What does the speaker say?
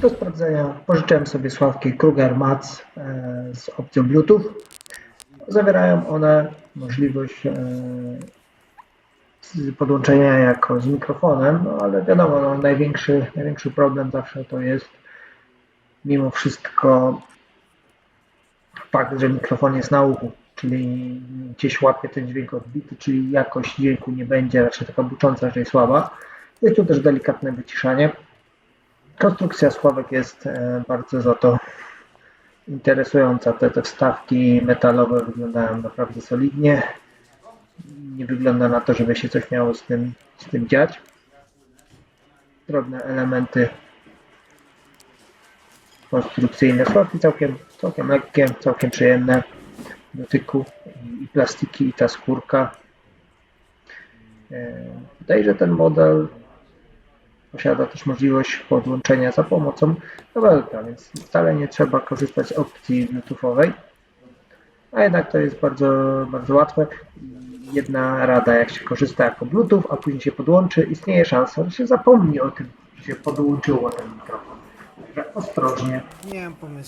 Do sprawdzenia pożyczyłem sobie sławki Kruger Mats e, z opcją Bluetooth. Zawierają one możliwość e, podłączenia jako z mikrofonem, no ale wiadomo, no, największy, największy problem zawsze to jest mimo wszystko fakt, że mikrofon jest na uchu, czyli gdzieś łapie ten dźwięk odbity, czyli jakość dźwięku nie będzie raczej taka bucząca, raczej słaba. Jest tu też delikatne wyciszanie. Konstrukcja sławek jest e, bardzo za to interesująca. Te, te wstawki metalowe wyglądają naprawdę solidnie. Nie wygląda na to, żeby się coś miało z tym, z tym dziać. Drobne elementy konstrukcyjne sławki całkiem, całkiem lekkie, całkiem przyjemne w dotyku i, plastiki i ta skórka. E, Wydaje, że ten model posiada też możliwość podłączenia za pomocą kabelka, więc wcale nie trzeba korzystać z opcji bluetoothowej. A jednak to jest bardzo, bardzo łatwe. Jedna rada, jak się korzysta jako Bluetooth, a później się podłączy, istnieje szansa, że się zapomni o tym, że się podłączyło ten mikrofon. Także ostrożnie. Nie mam pomysłu.